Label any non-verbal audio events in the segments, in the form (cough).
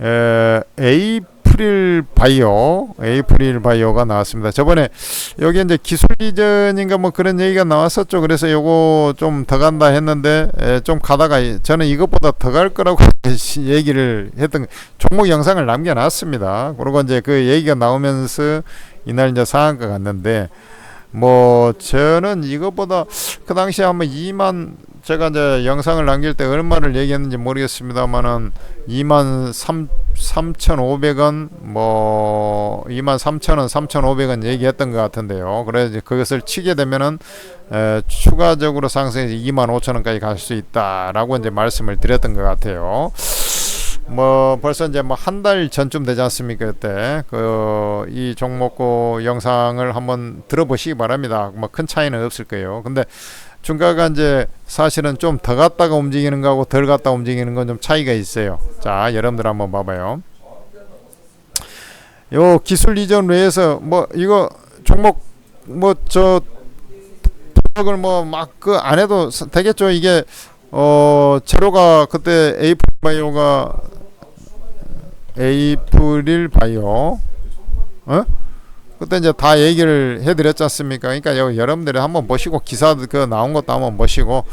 에, 에이프릴 바이오, 에이프릴 바이오가 나왔습니다. 저번에 여기 이제 기술 이전인가 뭐 그런 얘기가 나왔었죠. 그래서 요거 좀 더 간다 했는데 에, 좀 가다가 이- 저는 이것보다 더 갈 거라고 시- (laughs) 얘기를 했던 종목 영상을 남겨놨습니다. 그리고 이제 그 얘기가 나오면서 이날 이제 상한가 갔는데 뭐 저는 이것보다 그 당시에 한번 2만 제가 이제 영상을 남길 때 얼마를 얘기했는지 모르겠습니다만은 2만 3 3,500원 뭐 2만 3,000원, 3,500원 얘기했던 것 같은데요. 그래서 그것을 치게 되면은 에, 추가적으로 상승해서 2만 5천 원까지 갈 수 있다라고 이제 말씀을 드렸던 것 같아요. 뭐 벌써 이제 뭐 한 달 전쯤 되지 않습니까 그때 그 이 종목고 영상을 한번 들어보시기 바랍니다. 뭐 큰 차이는 없을 거예요. 근데 중가가 이제 사실은 좀 더 갔다가 움직이는 거하고 덜 갔다 움직이는 건 좀 차이가 있어요. 자, 여러분들 한번 봐봐요. 요 기술 이전 외에서 뭐 이거 종목 뭐저 을뭐 막 그 안 해도 사- 되겠죠. 이게 어 제로가 그때 에이프릴 바이오가 에이프릴 바이오 어? 그때 이제 다 얘기를 해드렸지 않습니까? 그러니까 여, 여러분들이 한번 보시고 기사 그 나온 것도 한번 보시고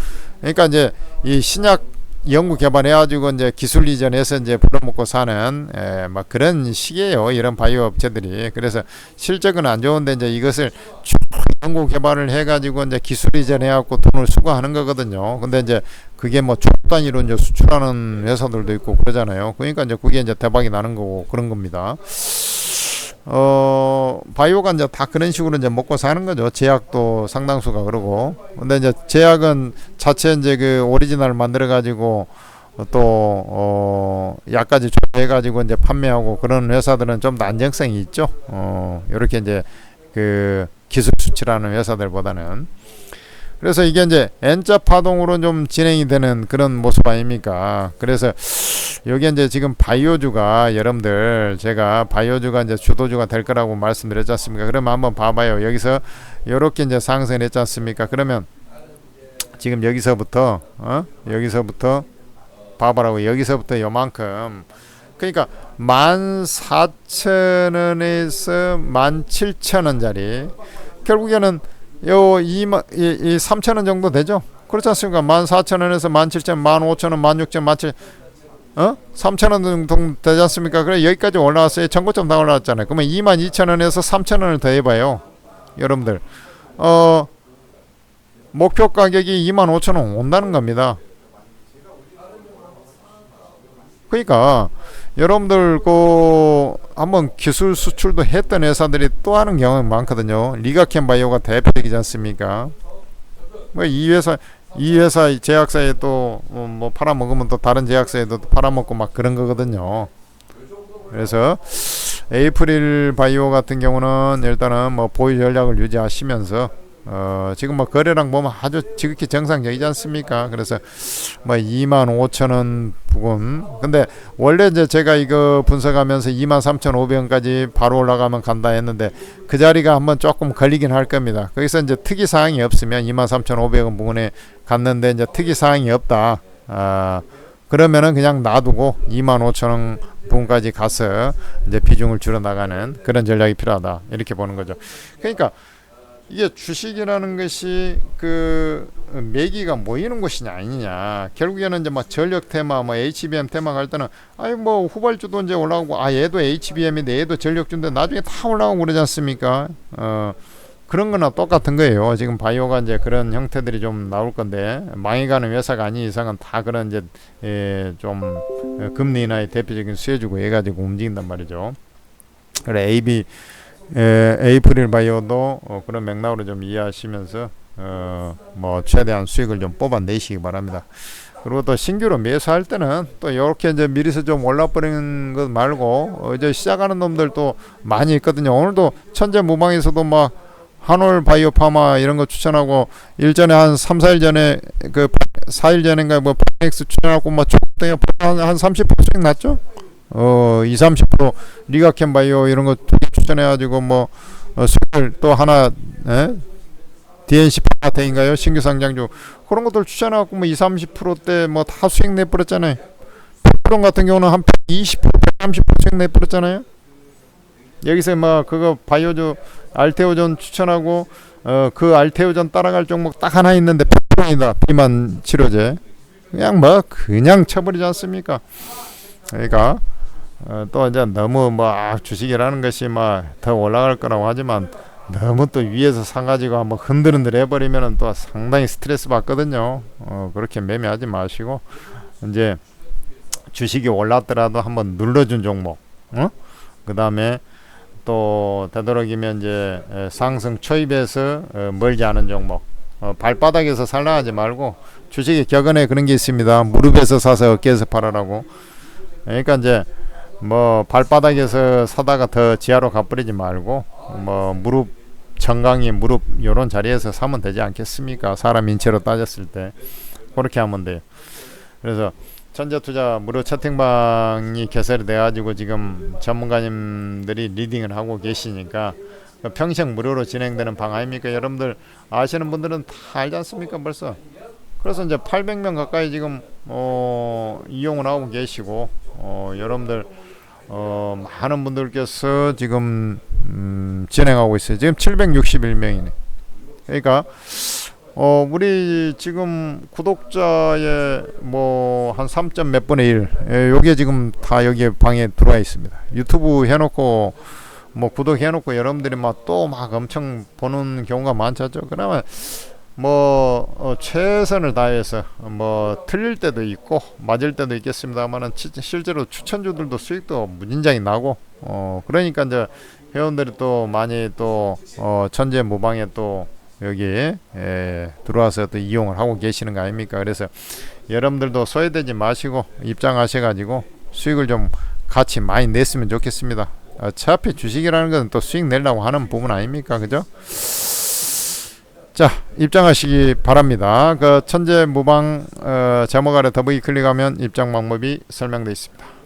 그러니까 이제 이 신약 연구 개발해가지고 이제 기술 이전해서 이제 불어먹고 사는 에, 막 그런 시기예요. 이런 바이오 업체들이 그래서 실적은 안 좋은데 이제 이것을 쭉 연구 개발을 해가지고 이제 기술 이전해갖고 돈을 수거하는 거거든요. 근데 이제 그게 뭐조 단위로 이제 수출하는 회사들도 있고 그러잖아요. 그러니까 이제 그게 이제 대박이 나는 거고 그런 겁니다. 어 바이오가 이제 다 그런 식으로 이제 먹고 사는 거죠. 제약도 상당수가 그러고. 근데 이제 제약은 자체 이제 그 오리지널 만들어 가지고 또 어 약까지 조해 가지고 이제 판매하고 그런 회사들은 좀 더 안정성이 있죠. 어 이렇게 이제 그 기술 수출하는 회사들보다는 그래서 이게 이제 N자 파동으로 좀 진행이 되는 그런 모습 아닙니까? 그래서 여기 이제 지금 바이오주가 여러분들 제가 바이오주가 이제 주도주가 될 거라고 말씀드렸지 않습니까? 그러면 한번 봐봐요. 여기서 이렇게 이제 상승을 했지 않습니까? 그러면 지금 여기서부터 어? 여기서부터 봐봐라고 여기서부터 요만큼 그러니까 14,000원에서 17,000원짜리 결국에는 요 2만 이, 이 3,000원 정도 되죠? 그렇지 않습니까? 14,000원에서 17,000원, 15,000원, 16,000원, 17,000원 어? 3,000원 정도 되지 않습니까? 그래 여기까지 올라왔어요. 전고점 다 올라왔잖아요. 그러면 22,000원에서 3,000원을 더 해 봐요. 여러분들 어 목표 가격이 25,000원 온다는 겁니다. 그러니까 여러분들 그 한번 기술 수출도 했던 회사들이 또 하는 경우가 많거든요. 리가켄 바이오가 대표적이지 않습니까? 뭐 이 회사 이 회사 제약사에 또뭐 팔아먹으면 또 다른 제약사에도 또 팔아먹고 막 그런 거거든요. 그래서 에이프릴 바이오 같은 경우는 일단은 뭐 보유 전략을 유지하시면서 어 지금 뭐 거래량 보면 아주 지극히 정상적이지 않습니까? 그래서 뭐 2만 5천 원 부근. 근데 원래 이제 제가 이거 분석하면서 2만 3,500원까지 바로 올라가면 간다 했는데 그 자리가 한번 조금 걸리긴 할 겁니다. 거기서 이제 특이 사항이 없으면 2만 3,500원 부근에 갔는데 이제 특이 사항이 없다. 아 그러면은 그냥 놔두고 2만 5천 원 부근까지 가서 이제 비중을 줄여 나가는 그런 전략이 필요하다. 이렇게 보는 거죠. 그러니까 이게 주식이라는 것이 그 매기가 모이는 곳이냐 아니냐. 결국에는 이제 막 전력 테마 뭐 HBM 테마 갈 때는 아니 뭐 후발주도 이제 올라오고 아 얘도 HBM인데 얘도 전력주인데 나중에 다 올라오고 그러지 않습니까? 어 그런 거나 똑같은 거예요. 지금 바이오가 이제 그런 형태들이 좀 나올 건데 망해가는 회사가 아닌 이상은 다 그런 이제 예, 좀 어, 금리 인하의 대표적인 수혜주고 해가지고 움직인단 말이죠. 그래 AB 에, 에이프릴 바이오도 어, 그런 맥락으로 좀 이해하시면서 어, 뭐 최대한 수익을 좀 뽑아내시기 바랍니다. 그리고 또 신규로 매수할 때는 또 이렇게 이제 미리서 좀 올라버리는 것 말고 어, 이제 시작하는 놈들도 많이 있거든요. 오늘도 천재 무방에서도 막 한올 바이오 파마 이런 거 추천하고 일전에 한 3, 4일 전에 그 4일 전인가 뭐 파넥스 추천하고 뭐 초등에 한한 30% 수익 났죠? 어, 2, 30% 리가켄 바이오 이런 거 추천해가지고 뭐 어, 수익을 또 하나 에? DNC 파마테인가요? 신규 상장주 그런 것들 추천해갖고 뭐 2, 30%대 뭐 다 수익 내버렸잖아요. 페프론 같은 경우는 한 20% 30% 내버렸잖아요. 여기서 뭐 그거 바이오주 알테오존 추천하고 어 그 알테오존 따라갈 종목 딱 하나 있는데 페프론이다 비만 치료제 그냥 뭐 그냥 쳐버리지 않습니까? 그러니까 어, 또 이제 너무 뭐 아, 주식이라는 것이 막 더 올라갈 거라고 하지만 너무 또 위에서 사가지고 한번 흔들흔들 해버리면은 또 상당히 스트레스 받거든요. 어, 그렇게 매매하지 마시고 이제 주식이 올랐더라도 한번 눌러준 종목, 어? 그 다음에 또 되도록이면 이제 에, 상승 초입에서 어, 멀지 않은 종목, 어, 발바닥에서 살라하지 말고 주식의 격언에 그런 게 있습니다. 무릎에서 사서 어깨에서 팔아라고. 그러니까 이제 뭐 발바닥에서 사다가 더 지하로 가버리지 말고 뭐 무릎 정강이 무릎 요런 자리에서 사면 되지 않겠습니까? 사람 인체로 따졌을 때 그렇게 하면 돼요. 그래서 전자투자 무료 채팅방이 개설이 돼가지고 지금 전문가님들이 리딩을 하고 계시니까 그 평생 무료로 진행되는 방 아닙니까? 여러분들 아시는 분들은 다 알지 않습니까? 벌써 그래서 이제 800명 가까이 지금 어, 이용을 하고 계시고 어, 여러분들 어, 많은 분들께서 지금 음, 진행하고 있어요. 지금 761명이네. 그러니까 어, 우리 지금 구독자의 뭐 한 3점 몇 분의 1 예, 요게 지금 다 여기 방에 들어와 있습니다. 유튜브 해놓고 뭐 구독해놓고 여러분들이 막 또막 엄청 보는 경우가 많죠. 그러면 뭐 어, 최선을 다해서 뭐 틀릴 때도 있고 맞을 때도 있겠습니다만은 치- 실제로 추천주들도 수익도 무진장이 나고 어 그러니까 이제 회원들이 또 많이 또 어, 천재 무방에 또 여기 에, 들어와서 또 이용을 하고 계시는 거 아닙니까? 그래서 여러분들도 소외되지 마시고 입장하셔가지고 수익을 좀 같이 많이 냈으면 좋겠습니다. 어차피 주식이라는 건또 수익 내려고 하는 부분 아닙니까? 그죠? 자 입장하시기 바랍니다. 그 천재 무방 어, 제목 아래 더보기 클릭하면 입장 방법이 설명되어 있습니다.